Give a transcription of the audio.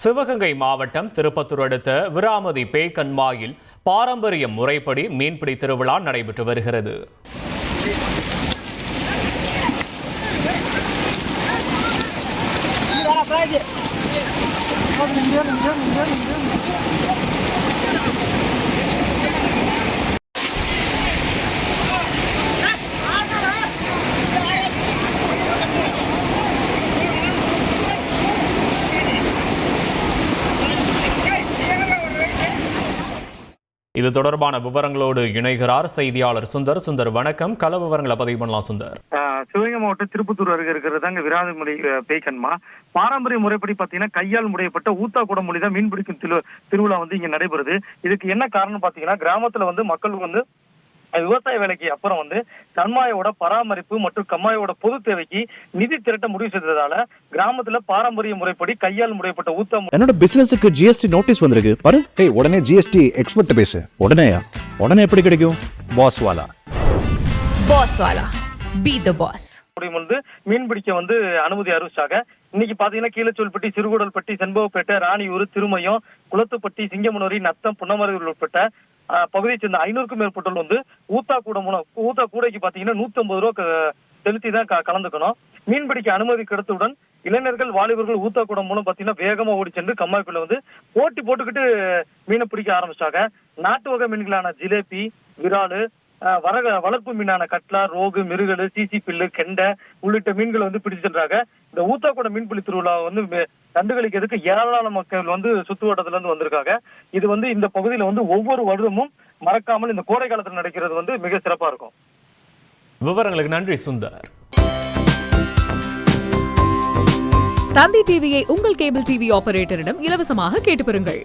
சிவகங்கை மாவட்டம் திருப்பத்தூர் அடுத்த விராமதி பேக்கன்மாயில் பாரம்பரிய முறைப்படி மீன்பிடி திருவிழா நடைபெற்று வருகிறது. இது தொடர்பான விவரங்களோடு இணைகிறார் செய்தியாளர் சுந்தர். சுந்தர் வணக்கம். கள விவரங்களை பதிவு பண்ணலாம் சுந்தர். ஆஹ் சிவகங்கை மாவட்டம் திருப்பத்தூர் அருகே இருக்கிறது அங்க விராதமொழி பேய்கன்மா பாரம்பரிய முறைப்படி பாத்தீங்கன்னா கையால் முடையப்பட்ட ஊத்தா மொழி தான் மீன் பிடிக்கும் திரு திருவிழா வந்து இங்க நடைபெறுது. இதுக்கு என்ன காரணம் பாத்தீங்கன்னா கிராமத்துல வந்து மக்கள் வந்து விவசாய வேலைக்கு அப்புறம் வந்து கண்மாயோட பராமரிப்பு மற்றும் கம்மாயோட பொது தேவைக்கு நிதி திரட்ட முடிவு செய்ததால கிராமத்துல பாரம்பரிய முறைப்படி கையால் முறைப்பட்ட ஊத்தா என்னோட பிசினஸுக்கு ஜிஎஸ்டி நோட்டீஸ் வந்திருக்கு. பாரு. ஏய் உடனே ஜிஎஸ்டி எக்ஸ்பர்ட் பேசு. உடனேயா? உடனே எப்படி கிடைக்கும்? பாஸ் வாலா Boss Wala. Be the boss. முடியும் வந்து மீன் பிடிக்க வந்து அனுமதி அறிவிச்சாங்க இன்னைக்கு பாத்தீங்கன்னா கீழச்சோல்பட்டி சிறுகுடல்பட்டி செண்பகப்பேட்டை ராணியூர் திருமயம் குளத்துப்பட்டி சிங்கமுனரி நத்தம் புன்னமரையூர் உட்பட்ட பகுதியை சேர்ந்த ஐநூறுக்கும் மேற்பட்டோர் வந்து ஊத்தா கூட மூலம் ஊத்தா கூடைக்கு பாத்தீங்கன்னா நூத்தி ஐம்பது ரூபா செலுத்தி தான் க- கலந்துக்கணும். மீன் பிடிக்க அனுமதி கிடைத்தவுடன் இளைஞர்கள் வாலிபர்கள் ஊத்தா கூடம் மூலம் பாத்தீங்கன்னா வேகமா ஓடி சென்று கம்மாய்க்குள்ள வந்து போட்டி போட்டுக்கிட்டு மீனை பிடிக்க ஆரம்பிச்சாங்க நாட்டு வகை மீன்களான ஜிலேபி விராலு வரக வளர்ப்பு மீனான கட்லா ரோகு மிருகல் சிசி பில்லு கெண்டை உள்ளிட்ட மீன்களை வந்து பிடிச்சு சென்றாங்க இந்த ஊத்தாக்குட மீன்பிடி திருவிழா வந்து கண்டுகளிக்கிறதுக்கு ஏராளமான மக்கள் வந்து சுத்துவட்டத்துல இருந்து வந்திருக்காங்க. இது வந்து இந்த பகுதியில வந்து ஒவ்வொரு வருடமும் மறக்காமல் இந்த கோடை காலத்துல நடக்கிறது வந்து மிக சிறப்பா இருக்கும். விவரங்களுக்கு நன்றி சுந்தர். தந்தி டிவியை உங்கள் கேபிள் டிவி ஆபரேட்டரிடம் இலவசமாக கேட்டு பெறுங்கள்.